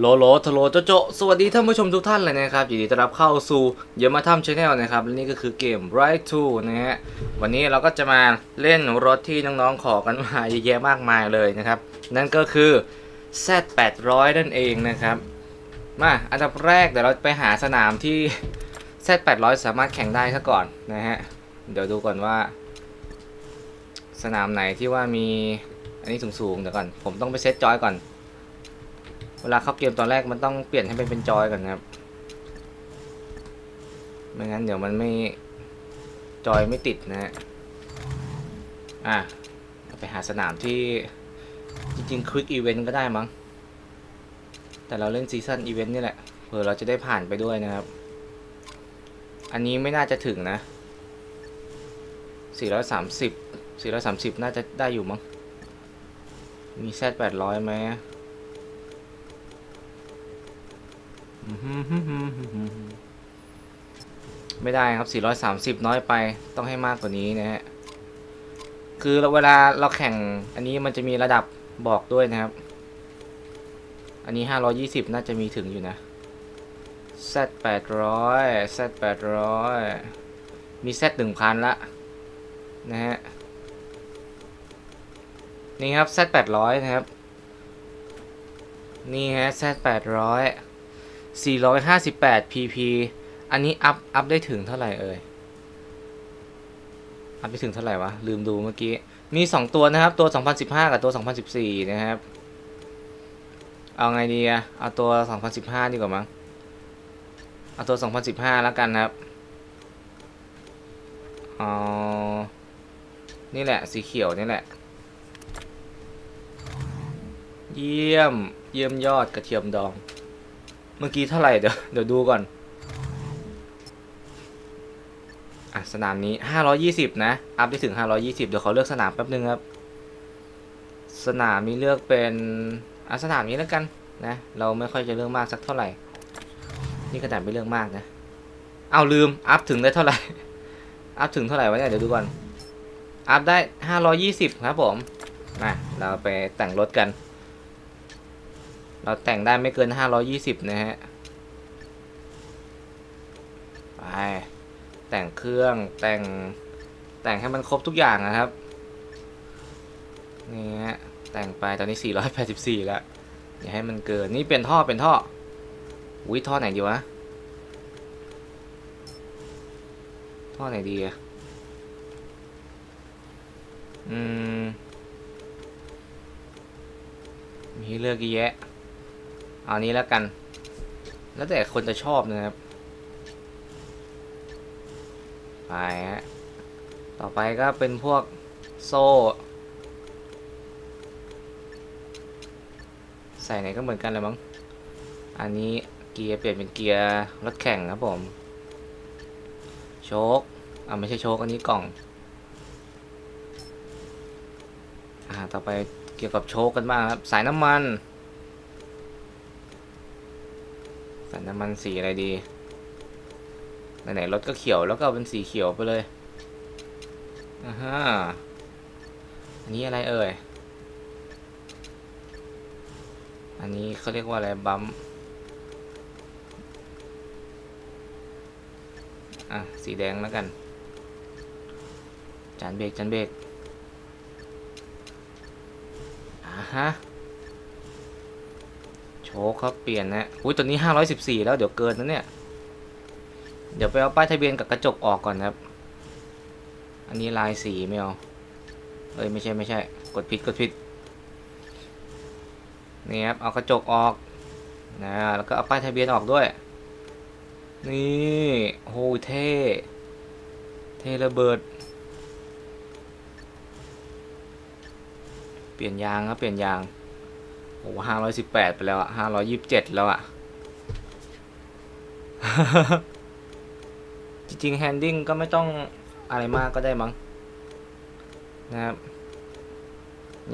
โลโลทโลโจโจสวัสดีท่านผู้ชมทุกท่านเลยนะครับยินดีต้อนรับเข้าสู่เยมาทำชาแนลนะครับและนี่ก็คือเกม Right to นะฮะวันนี้เราก็จะมาเล่นรถที่น้องๆขอกันมาเยอะแยะมากมายเลยนะครับ นั่นก็คือ Z800 นั่นเองนะครับ มาอันดับแรกเดี๋ยวเราไปหาสนามที่ Z800 สามารถแข่งได้ซะก่อนนะฮะเดี๋ยวดูก่อนว่า สนามไหนที่ว่ามีอันนี้สูงๆเดี๋ยวก่อนผมต้องไปเซตจอยก่อน เวลาเข้าเกมตอนแรกมันต้องเปลี่ยนให้เป็นเป็นจอยก่อนนะครับ ไม่งั้นเดี๋ยวมันไม่จอยไม่ติดนะฮะ อะไปหาสนามที่จริงๆควิกอีเวนต์ก็ได้มั้ง แต่เราเล่นซีซันอีเวนต์นี่แหละ เผื่อเราจะได้ผ่านไปด้วยนะครับ อันนี้ไม่น่าจะถึงนะ 430 430 น่าจะได้อยู่มั้ง มีแซด800ไหม ไม่ได้ครับ 430 น้อยไป ต้องให้มากกว่านี้นะฮะ คือเวลาเราแข่ง อันนี้มันจะมีระดับบอกด้วยนะครับ อันนี้ 520 น่าจะมีถึงอยู่นะ Z 800 Z 800มี Z 1000ละนะฮะ นี่ครับ Z 800นะครับ นี่ฮะ Z 800 458 pp อันนี้อัพ อัพได้ถึงเท่าไหร่เอ่ย อัพไปถึงเท่าไหร่วะ ลืมดูเมื่อกี้ มี 2 ตัวนะครับ ตัว 2015 กับตัว 2014 นะครับ เอาไงดีอะเอาตัว 2015 ดีกว่ามั้ง เอาตัว 2015 แล้วกันครับ เอ๋อนี่แหละ สีเขียวนี่แหละ เยี่ยม เยี่ยมยอดกระเทียมดอง มื่อกี้เท่าไหร่เดี๋ยวเดี๋ยวดูก่อน อะสนามนี้520นะ อัพได้ถึง520เดี๋ยวเขอเลือกสนามแป๊บนึงครับ สนามนี้เลือกเป็นอะสนามนี้แล้วกันนะ เราไม่ค่อยจะเลือกมากสักเท่าไหร่ นี่ขนาดไม่เลือกมากนะ เอาลืม อัพถึงได้เท่าไหร่ อัพถึงเท่าไหร่วะเนี่ยเดี๋ยวดูก่อน อัพได้520ครับผมมาเราไปแต่งรถกัน เราแต่งได้ไม่เกิน 520 นะฮะ ไป แต่งเครื่องแต่งแต่งให้มันครบทุกอย่างนะครับ นี่ฮะ แต่งไปตอนนี้ 484 แล้ว อย่าให้มันเกิน นี่เป็นท่อเป็นท่อ อุ้ยท่อไหนดีวะ ท่อไหนดีอะอืม มีเลือกเยอะแยะ เอานี้แล้วกัน แล้วแต่คนจะชอบนะครับ ไปฮะ ต่อไปก็เป็นพวกโซ่ ใส่ไหนก็เหมือนกันเลยมั้ง อันนี้เกียร์เปลี่ยนเป็นเกียร์รถแข่งครับผม โชคอ่าไม่ใช่โชคอันนี้กล่อง อ่า ต่อไปเกี่ยวกับโชคกันบ้างครับ สายน้ำมัน สายน้ำมันสีอะไรดี ไหนๆรถก็เขียวแล้วก็เป็นสีเขียวไปเลยอ่าฮะอันนี้อะไรเอ่ย อันนี้เขาเรียกว่าอะไรบัมอะ สีแดงแล้วกัน จานเบรกจานเบรกอ่าฮะ โชคเขาเปลี่ยนนะอุ้ยตัวนี้514แล้วเดี๋ยวเกินนะเนี่ย เดี๋ยวไปเอาป้ายทะเบียนกับกระจกออกก่อนครับ อันนี้ลายสีไม่เอาเอ้ยไม่ใช่ไม่ใช่ กดผิดกดผิดนี่ครับเอากระจกออกนะแล้วก็เอาป้ายทะเบียนออกด้วย นี่โหเท่เท่ระเบิด เปลี่ยนยางครับเปลี่ยนยาง โอ้ห้าร้อยสิบแปดไปแล้วอะห้าร้อยยี่สิบเจ็ดแล้วอะจริงๆแฮนดิ้งก็ไม่ต้องอะไรมากก็ได้มั้งนะครับ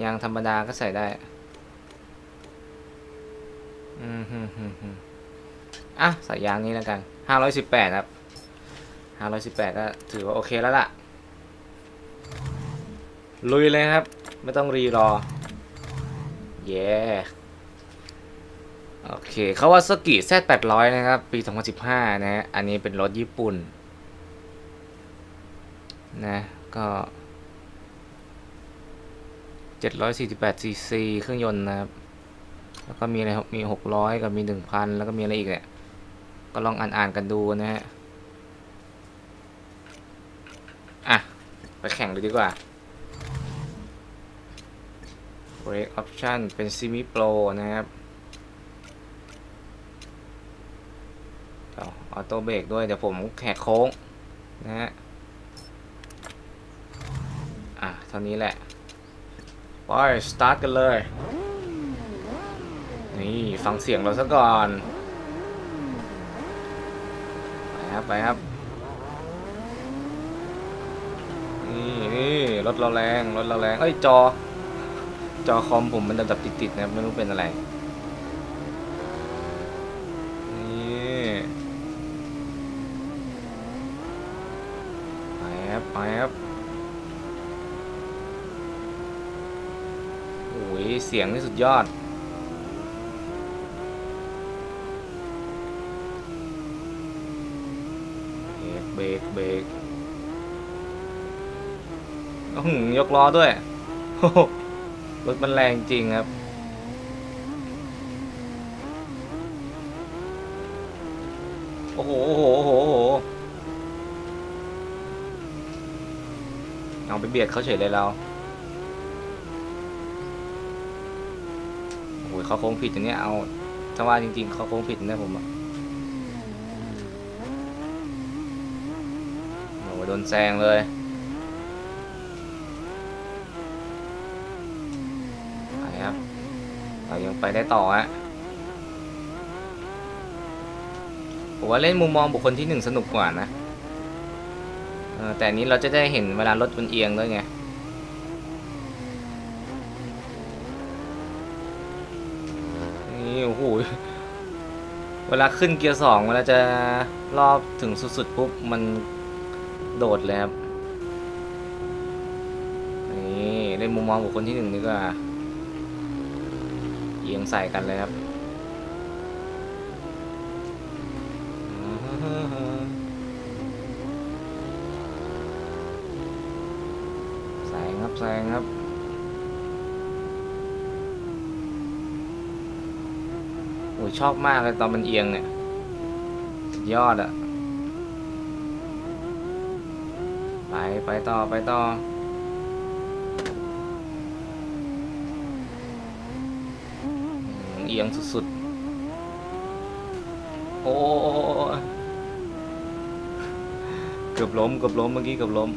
ยางธรรมดาก็ใส่ได้อืมฮึฮึฮึมอะใส่ยางนี้แล้วกันห้าร้อยสิบแปดครับห้าร้อยสิบแปดก็ถือว่าโอเคแล้วล่ะ ลุยเลยครับ ไม่ต้องรีรอ เย้โอเคคาวาซากิ Z800 นะครับ ปี 2015นะฮะอันนี้เป็นรถญี่ปุ่น นะ ก็ 748ซีซีเครื่องยนต์นะครับ แล้วก็มีอะไรครับมี 600 กับมี 1,000 แล้วก็มีอะไรอีกเนี่ย ก็ลองอ่านๆกันดูนะฮะ อะ ไปแข่งเลยดีกว่า Brake Option เป็น Semi Pro นะครับออโต้เบรกด้วย เดี๋ยวผมแขกโค้งนะฮะ อะ เท่านี้แหละไปสตาร์ทกันเลย นี่ ฟังเสียงเราซะก่อน ไปครับ ไปครับ นี่นี่รถเราแรง รถเราแรง เอ้ย จอ จอคอมผมมันดับๆติดๆนะครับไม่รู้เป็นอะไร นี่ไปครับไปครับโอ้ยเสียงนี่สุดยอดเบรกเบรกเบรกอื้อหือยกล้อด้วยโอ้ รถมันแรงจริงครับ โอ้โห โอ้โห โอ้โหโอ้โหเอาไปเบียดเขาเฉยเลยเรา โอ้โหเขาโค้งผิดอย่างเนี้ยเอาถ้าว่าจริงๆเขาโค้งผิดนะผมอะโอ้โหโดนแซงเลย ไปครับ เรายังไปได้ต่อฮะผมว่าเล่นมุมมองบุคคลที่หนึ่งสนุกกว่านะแต่นี้เราจะได้เห็นเวลารถมันเอียงด้วยไงนี่โอ้โหเวลาขึ้นเกียร์สองเวลาจะรอบถึงสุดๆปุ๊บมันโดดเลยครับนี่เล่นมุมมองบุคคลที่หนึ่งดีกว่าเอียงใส่กันเลยครับแซงครับแซงครับโอ้ชอบมากเลยตอนมันเอียงเนี่ยสุดยอดอะไป ไปต่อ ไปต่อ เอี ยงสุดๆ โอ้เกือบล้มเกือบล้มเมื่อกี้เกือบล้ม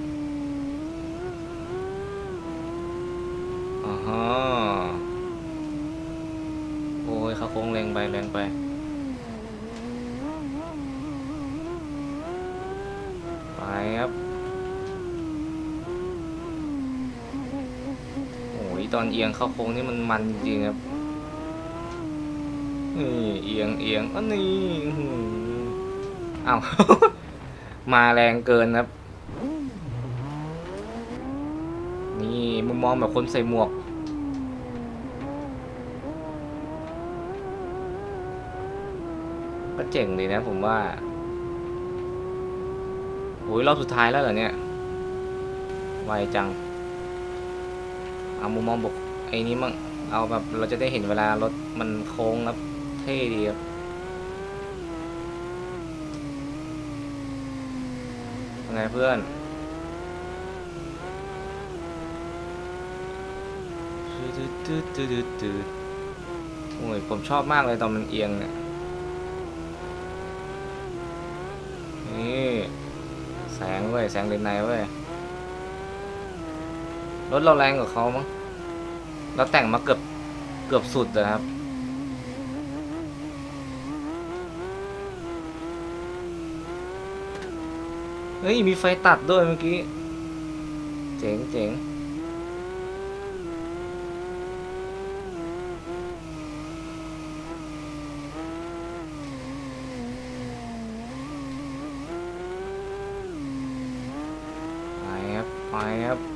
อ่าฮะโอ้ยขาโค้งแรงไปแรงไปไปครับโอ้ยตอนเอียงเข้าโค้งนี่มันมันจริงครับ นี่เอียงเอียงอันนี้อื้อาว มาแรงเกินครับ นี่มุมมองแบบคนใส่หมวก ก็เจ๋งดีนะผมว่าโอ้ยรอบสุดท้ายแล้วเหรอเนี่ย ไวจัง เอามุมมองบกไอ้นี้มั่งเอาแบบเราจะได้เห็นเวลารถมันโค้งแล้ว เท่ดีครับยังไงเพื่อนโอ้ยผมชอบมากเลยตอนมันเอียงเนี่ย นี่ แสงเว้ย แสงเลนในเว้ย รถเราแรงกว่าเขามั้ง เราแต่งมาเกือบ เกือบสุดนะครับ เฮ้ย มีไฟตัดด้วยเมื่อกี้ เจ๋งเจ๋งไปครับ ไปครับ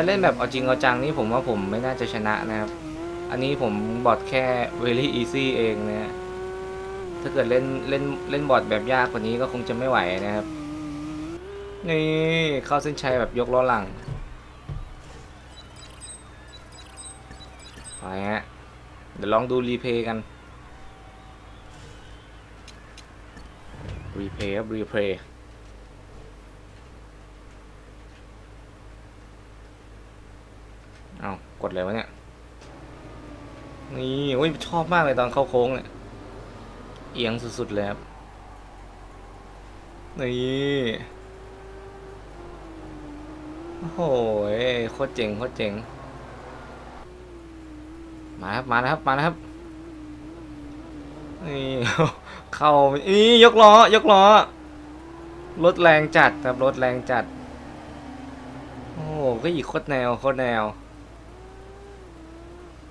ถ้าเล่นแบบเอาจริงเอาจังนี่ผมว่าผมไม่น่าจะชนะนะครับ อันนี้ผมบอทแค่ very easy เองนะฮะถ้าเกิดเล่นเล่นเล่นบอทแบบยากกว่านี้ก็คงจะไม่ไหวนะครับ นี่เข้าเส้นชัยแบบยกล้อหลังไปฮะ เดี๋ยวลองดูรีเพย์กัน รีเพย์ครับรีเพย์ เอากดเลยวะเนี่ย นี่โอ้ยชอบมากเลยตอนเข้าโค้งเนี่ยเอียงสุดๆเลยครับ นี่โอ้โหโคตรเจ๋งโคตรเจ๋ง มาครับ มาแล้วครับ มาแล้วครับ นี่ เข้านี่ยกล้อ ยกล้อ รถแรงจัดครับ รถแรงจัด โอ้โหก็อีกโคตรแนว โคตรแนว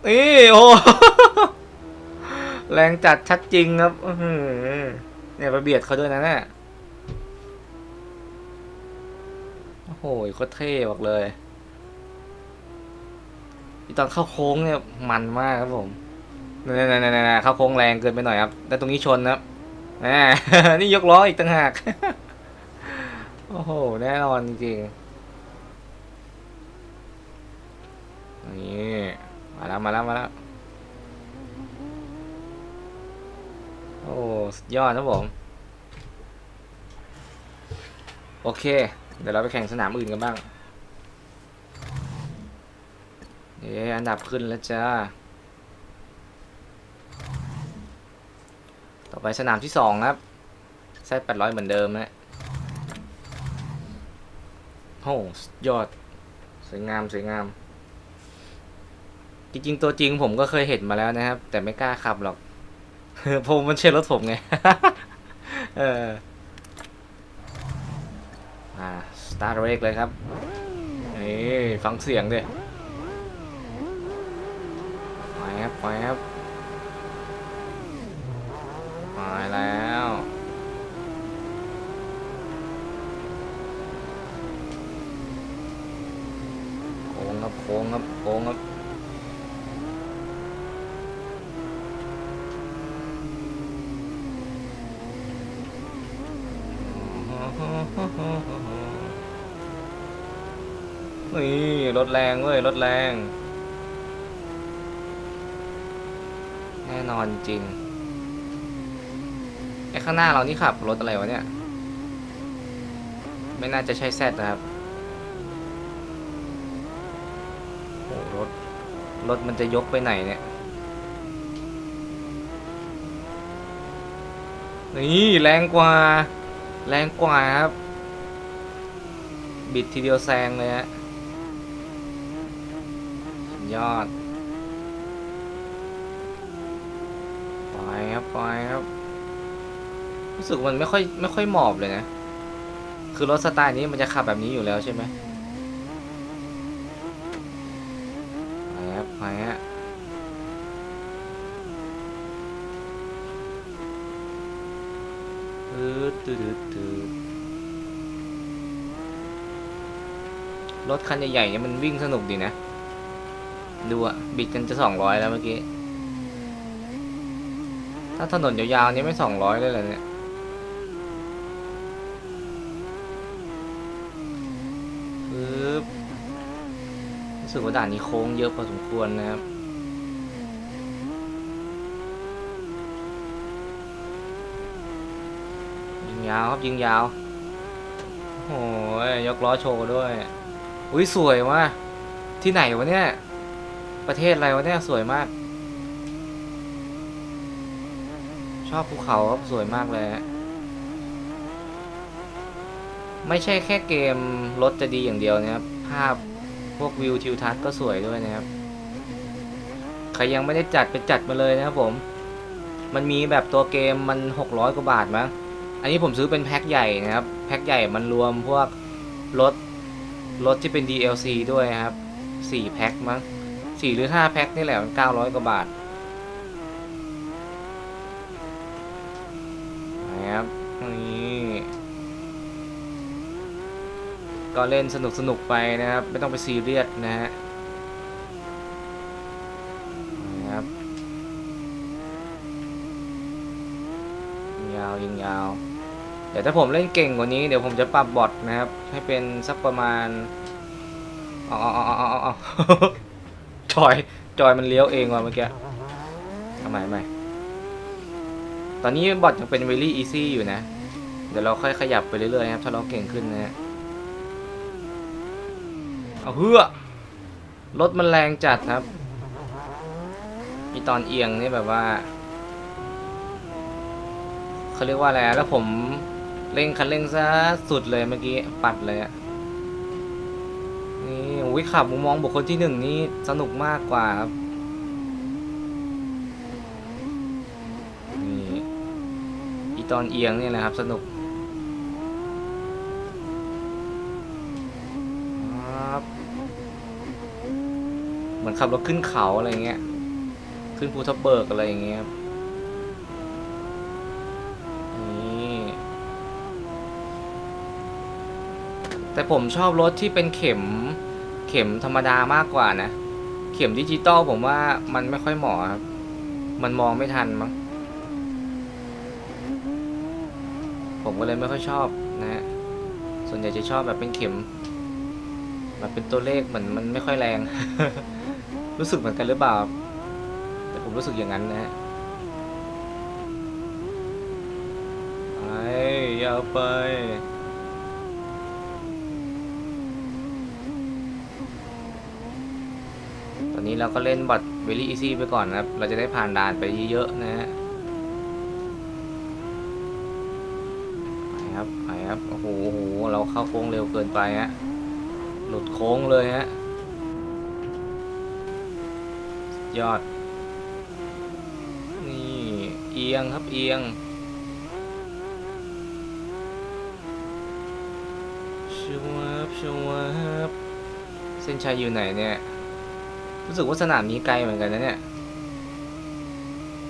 นี่โอ้แรงจัดชัดจริงครับอืเนี่ยไปเบียดเขาด้วยนะเนี่ยโอ้โหโคตรเท่บอกเลยตอนเข้าโค้งเนี่ยมันมากครับผมนี่ๆๆๆเข้าโค้งแรงเกินไปหน่อยครับแล้วตรงนี้ชนนะครับนี่ยกล้ออีกต่างหาก โอ้โห แน่นอนจริงๆนี่ มาแล้วมาแล้วมาแล้วโอ้สุดยอดครับผม โอเค เดี๋ยวเราไปแข่งสนามอื่นกันบ้างเอ๊อันดับขึ้นแล้วจ้า ต่อไปสนามที่สองครับแซดแปดร้อยเหมือนเดิมนะโอ้ยอด สวยงาม สวยงาม ริงๆตัวจริงผมก็เคยเห็นมาแล้วนะครับ แต่ไม่กล้าขับหรอกผมมันใช่รถผมไง เอออ่าสตาร์ทเรกเลยครับนี่ฟังเสียงดิไปครับไปครับไปแล้วโค้งครับโค้งครับโค้งครับ นี่ รถแรงเว้ยรถแรง แน่นอนจริงไอ้ข้างหน้าเรานี่ขับรถอะไรวะเนี่ย ไม่น่าจะใช่แซดนะครับโอ้รถ รถมันจะยกไปไหนเนี่ย นี่แรงกว่า แรงกว่าครับ บิดทีเดียวแซงเลยฮะ ยอด ไปครับไปครับ รู้สึกมันไม่ค่อยไม่ค่อยหมอบเลยนะ คือรถสไตล์นี้มันจะขับแบบนี้อยู่แล้วใช่ไหมไปครับไปฮะตืดตืดตืดรถคันใหญ่ๆเนี่ยมันวิ่งสนุกดีนะ ดูอะบิดกันจะสองร้อยแล้วเมื่อกี้ ถ้าถนนยาวๆนี่ไม่สองร้อยเลยเหรอเนี่ย ปึ๊บรู้สึกว่าด่านนี้โค้งเยอะพอสมควรนะครับยิงยาวครับยิงยาวโอ้ยยกล้อโชว์ด้วย อุ้ยสวยว่ะที่ไหนวะเนี่ย ประเทศอะไรวะเนี่ยสวยมาก ชอบภูเขาครับสวยมากเลย ไม่ใช่แค่เกมรถจะดีอย่างเดียวนะครับ ภาพพวกวิวทิวทัศน์ก็สวยด้วยนะครับ ใครยังไม่ได้จัดไปจัดมาเลยนะครับผม มันมีแบบตัวเกมมัน 600 กว่าบาทมั้ง อันนี้ผมซื้อเป็นแพ็คใหญ่นะครับ แพ็คใหญ่มันรวมพวกรถรถที่เป็น DLC ด้วยครับ 4 แพ็คมั้ง 4หรือ5แพ็คนี่แหละมัน900กว่าบาทนะครับนี่ก็เล่นสนุกสนุกไปนะครับ ไม่ต้องไปซีเรียสนะฮะนะครับยาวยิงยาวเดี๋ยวถ้าผมเล่นเก่งกว่านี้เดี๋ยวผมจะปรับบอทนะครับ ให้เป็นสักประมาณอ๋ออ๋ออ๋ออ๋อ จอย จอยมันเลี้ยวเองว่ะเมื่อกี้ทำไมไม่ตอนนี้บอทยังเป็น very easy อยู่นะ เดี๋ยวเราค่อยขยับไปเรื่อยๆครับ ถ้าเราเก่งขึ้นนะฮะเอาเพื่อรถมันแรงจัดครับ มีตอนเอียงนี่แบบว่าเขาเรียกว่าอะไรแล้วผมเร่งคันเร่งซะสุดเลยเมื่อกี้ปัดเลยอะ นี่วิขับมุมมองบุคคลที่หนึ่งนี่สนุกมากกว่าครับนี่อีตอนเอียงนี่แหละครับ สนุกครับเหมือนขับรถขึ้นเขาอะไรเงี้ย ขึ้นภูทับเบิกอะไรอย่างเงี้ยครับแต่ผมชอบรถที่เป็นเข็ม เข็มธรรมดามากกว่านะ เข็มดิจิตอลผมว่ามันไม่ค่อยเหมาะครับ มันมองไม่ทันมั้ง ผมก็เลยไม่ค่อยชอบนะฮะ ส่วนใหญ่จะชอบแบบเป็นเข็ม แบบเป็นตัวเลขเหมือนมันไม่ค่อยแรง รู้สึกเหมือนกันหรือเปล่า แต่ผมรู้สึกอย่างนั้นนะฮะไปยาไป ตอ นี้เราก็เล่นบัตรเวลี่อีซี่ไปก่อนนะครับ เราจะได้ผ่านด่านไปเยอะๆนะฮะไปครับไปครับโอ้โหโหเราเข้าโค้งเร็วเกินไปฮะหลุดโค้งเลยฮะยอด นี่เอียงครับเอียงชวบชวบเส้นชัยอยู่ไหนเนี่ย รู้สึกว่าสนามนี้ไกลเหมือนกันนะเนี่ย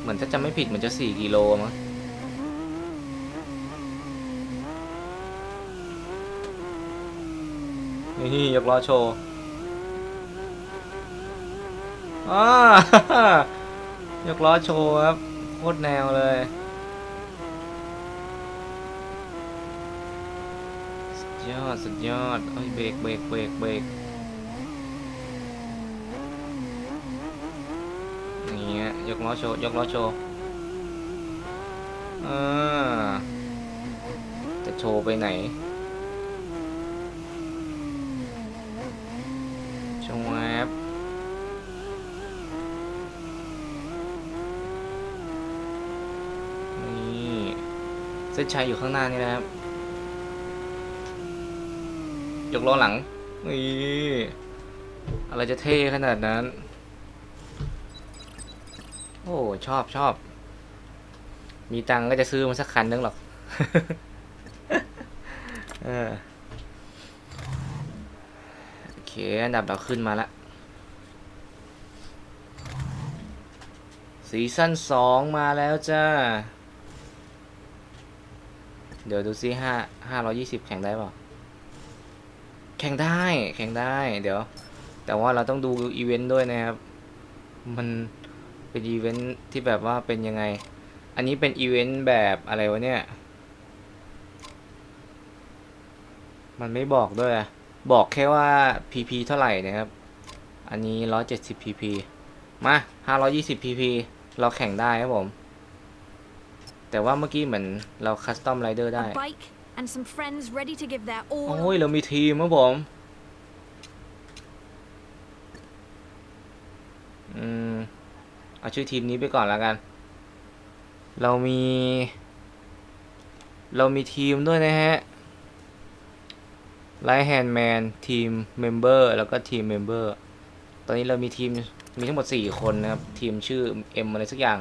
เหมือนถ้าจำไม่ผิดมันจะสี่กิโลมั้งนี่ยกล้อโชว์อ้ายกล้อโชว์ครับโคตรแนวเลยสุดยอดสุดยอดเอ้ยเบรกเบรกเบรกเบรกนี่ฮะ ยกล้อโชว์ยกล้อโชว์อ่าจะโชว์ไปไหนชว์แอปนี่เส้นชัยอยู่ข้างหน้านี่นะครับ ยกล้อหลังนี่อะไรจะเท่ขนาดนั้น โอ้ชอบชอบ มีตังก็จะซื้อมาสักคันนึงหรอก เออ โอเค อันดับเราขึ้นมาละซีซั่นสองมาแล้วจ้า เดี๋ยวดูซิห้าห้าร้อยี่สิบแข่งได้ป่าแข่งได้ แข่งได้ เดี๋ยว แต่ว่าเราต้องดูอีเวนต์ด้วยนะครับ มัน เป็นอีเวนต์ที่แบบว่าเป็นยังไง อันนี้เป็นอีเวนต์แบบอะไรวะเนี่ย มันไม่บอกด้วยอะบอกแค่ว่า PP เท่าไหร่นะครับ อันนี้ 170 PP มา 520 PP เราแข่งได้ครับผม แต่ว่าเมื่อกี้เหมือนเราคัสตอมไรเดอร์ได้ A bike and some friends ready to give their all. โอ้ย เรามีทีมครับผม อืม เอาชื่อทีมนี้ไปก่อนแล้วกัน เรามี เรามีทีมด้วยนะฮะไลท์แฮนด์แมนทีมเมมเบอร์แล้วก็ทีมเมมเบอร์ตอนนี้เรามีทีมมีทั้งหมด 4 คนนะครับ ทีมชื่อ M อะไรสักอย่าง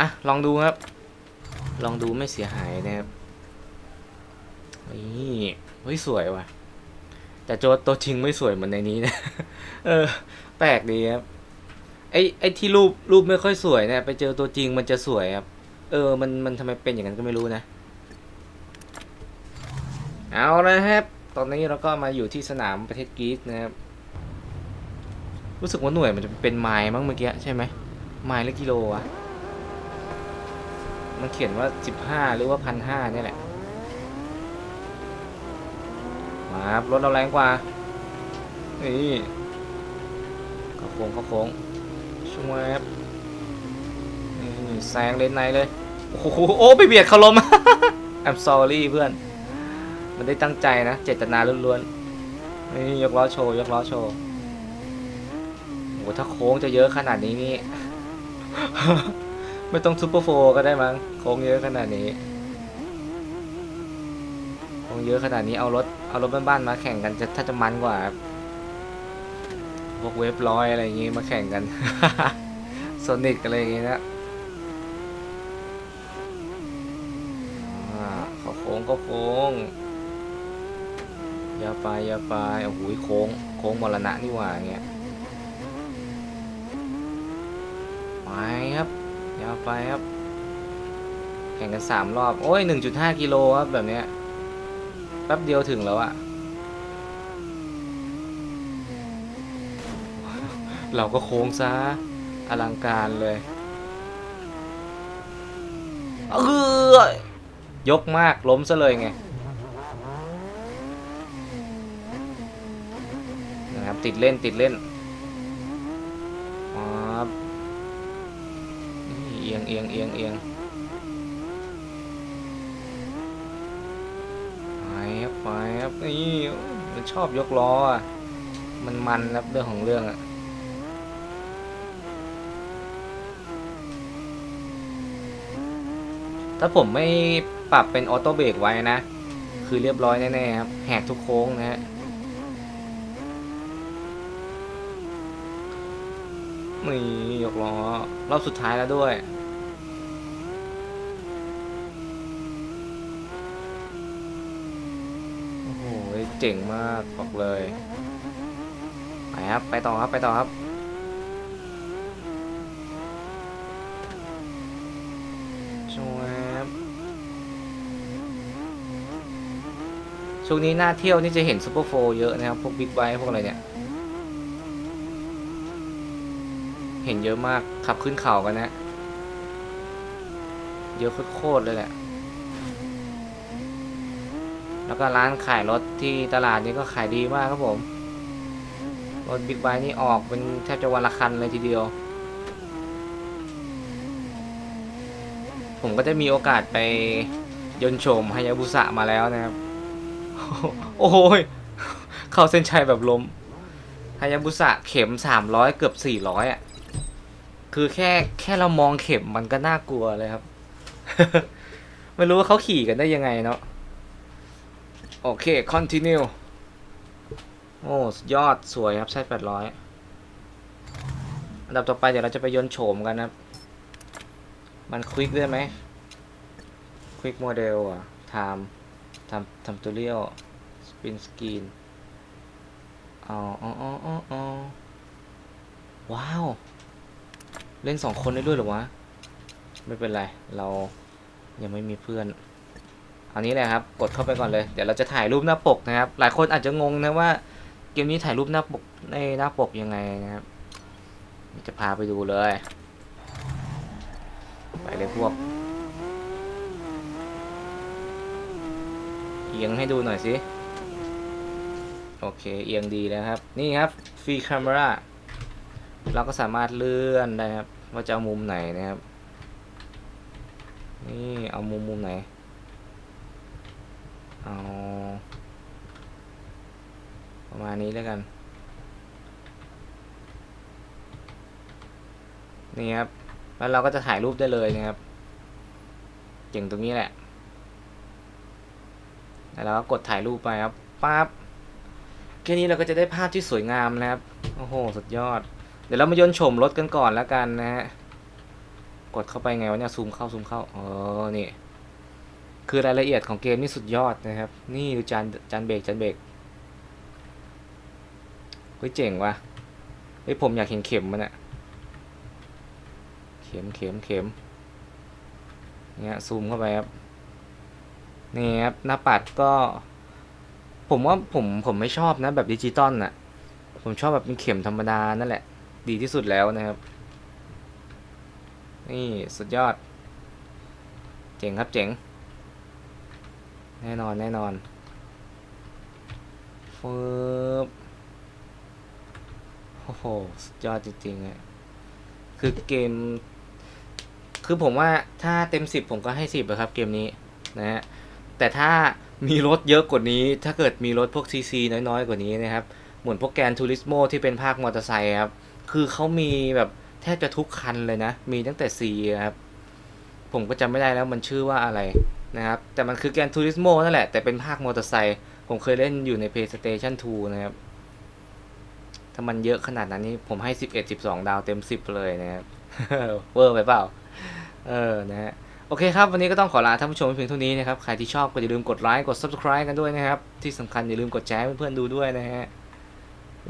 อะ ลองดูครับ ลองดูไม่เสียหายนะครับนี่เฮ้ยสวยว่ะ แต่โจตัวจริงไม่สวยเหมือนในนี้นะ เออ แปลกดีครับ ไอไอที่รูปรูปไม่ค่อยสวยเนี่ยไปเจอตัวจริงมันจะสวยครับ เออมันมันทำไมเป็นอย่างนั้นก็ไม่รู้นะ เอาละครับ ตอนนี้เราก็มาอยู่ที่สนามประเทศกรีซนะครับ รู้สึกว่าหน่วยมันจะเป็นไมล์มั้งเมื่อกี้ใช่ไหมไมล์หรือกิโลวะมันเขียนว่า 15 หรือว่าพันห้าเนี่ยแหละมาครับรถเราแรงกว่านี่เข้าโค้งเข้าโค้ง ชวบนี่แซงเลนในเลย โอ้โหโอ้ไปเบียดเขาล้ม I'm sorry เพื่อน มันได้ตั้งใจนะ เจตนาล้วนๆ นี่ยกล้อโชว์ ยกล้อโชว์ โอ้ถ้าโค้งจะเยอะขนาดนี้นี่ ไม่ต้องซูเปอร์โฟก็ได้มั้ง โค้งเยอะขนาดนี้ โค้งเยอะขนาดนี้เอารถ เอารถบ้านๆมาแข่งกันจะถ้าจะมันกว่า วกเวฟร้อยอะไรอย่างงี้มาแข่งกัน โซนิกอะไรอย่างงี้นะอ่าเขาโค้งก็โค้งอย่าไปอย่าไปโอ้โหโค้ง โค้งมรณะนี่หว่าอย่างเงี้ยไปครับอย่าไปครับ แข่งกันสามรอบ โอ้ยหนึ่งจุดห้ากิโลครับแบบเนี้ยแป๊บเดียวถึงแล้วอะ เราก็โค้งซะอลังการเลยเออยกมากล้มซะเลยไงนะครับติดเล่นติดเล่นครับเอียงเอียงเอียงเอียงไปครับไปครับนี่มันชอบยกล้ออะมันมันครับเรื่องของเรื่องอะ ถ้าผมไม่ปรับเป็นออโต้เบรกไว้นะ คือเรียบร้อยแน่ๆครับ แหกทุกโค้งนะฮะ นี่ยกล้อรอบสุดท้ายแล้วด้วย โอ้โห เจ๋งมากบอกเลย ไปครับ ไปต่อครับ ไปต่อครับ ช่วยครับ ช่วงนี้หน้าเที่ยวนี่จะเห็นซูเปอร์โฟร์เยอะนะครับ พวกบิ๊กไบค์พวกอะไรเนี่ย เห็นเยอะมากขับขึ้นเขากันนะ เยอะโคตรเลยแหละ แล้วก็ร้านขายรถที่ตลาดนี้ก็ขายดีมากครับผม รถบิ๊กไบค์นี่ออกเป็นแทบจะวันละคันเลยทีเดียว ผมก็ได้มีโอกาสไปยนโฉมฮายาบุสะมาแล้วนะครับ อ้โหยเข้าเส้นชัยแบบลมฮายาบุสะเข็ม300เกือบ400อะ คือแค่แค่เรามองเข็มมันก็น่ากลัวเลยครับ ไม่รู้ว่าเขาขี่กันได้ยังไงเนาะ โอเค continue โอ้ยอดสวยครับ ใช่800อันดับต่อไปเดี๋ยวเราจะไปยนโฉมกันนะ มันควิกได้ไหมควิกโมเดลอะไทม์ทำทำตัวเรียว สปินสกรีนอ๋ออ๋ออ๋ออ๋อว้าว เล่นสองคนได้ด้วยหรอวะ ไม่เป็นไร เรายังไม่มีเพื่อนอานี้เลยครับ กดเข้าไปก่อนเลย เดี๋ยวเราจะถ่ายรูปหน้าปกนะครับ หลายคนอาจจะงงนะว่า เกมนี้ถ่ายรูปหน้าปกในหน้าปกยังไงนะครับ จะพาไปดูเลย ไปเลยพวก เอียงให้ดูหน่อยสิ โอเค เอียงดีแล้วครับ นี่ครับฟรี c า m ราเราก็สามารถเลื่อนได้ครับ ว่าจะเอามุมไหนนะครับ นี่เอามุมมุมไหน เอาประมาณนี้แล้วกัน นี่ครับ แล้วเราก็จะถ่ายรูปได้เลยนะครับเจ๋งตรงนี้แหละ แล้วเราก็กดถ่ายรูปไปครับปั๊บ แค่นี้เราก็จะได้ภาพที่สวยงามนะครับ โอ้โห สุดยอด เดี๋ยวเรามายนชมรถกันก่อนแล้วกันนะฮะ กดเข้าไปไงวะเนี่ย ซูมเข้า ซูมเข้าเออนี่ คือรายละเอียดของเกมนี่สุดยอดนะครับ นี่ดูจานจานเบรกจานเบรก เฮ้ยเจ๋งว่ะ เฮ้ยผมอยากเห็นเข็มมันอะเข็มเข็มเข็มเนี่ยซูมเข้าไปครับ นี่ครับหน้าปัดก็ ผมว่าผมผมไม่ชอบนะแบบดิจิตอลน่ะ ผมชอบแบบเป็นเข็มธรรมดานั่นแหละ ดีที่สุดแล้วนะครับ นี่สุดยอด เจ๋งครับเจ๋ง แน่นอนแน่นอนฟืบโอ้โห สุดยอดจริงๆอะคือเกม คือผมว่าถ้าเต็มสิบผมก็ให้สิบครับเกมนี้นะฮะ แต่ถ้ามีรถเยอะกว่านี้ ถ้าเกิดมีรถพวกซีซีน้อยๆ กว่านี้นะครับ เหมือนพวกแกนทูริสโมที่เป็นภาคมอเตอร์ไซค์ครับ คือเขามีแบบแทบจะทุกคันเลยนะ มีตั้งแต่ C ครับ ผมก็จำไม่ได้แล้วมันชื่อว่าอะไรนะครับ แต่มันคือแกนทูริสโมนั่นแหละ แต่เป็นภาคมอเตอร์ไซค์ ผมเคยเล่นอยู่ใน PlayStation 2 นะครับ ถ้ามันเยอะขนาดนั้นนี่ผมให้ 11 12 ดาวเต็ม 10 เลยนะครับ เวอร์ไปเปล่า เออ นะฮะ โอเคครับ วันนี้ก็ต้องขอลาท่านผู้ชมเพียงเท่านี้นะครับ ใครที่ชอบก็อย่าลืมกดไลค์กด Subscribe กันด้วยนะครับ ที่สำคัญอย่าลืมกดแชร์ให้เพื่อนๆดูด้วยนะฮะ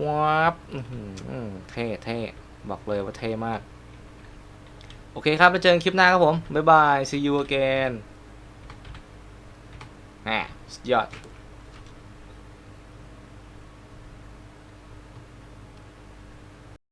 วับอื้อหือเท่เท่บอกเลยว่าเท่มาก โอเคครับ แล้วเจอกันคลิปหน้าครับผม บ๊ายบาย see you again แหมสุดยอด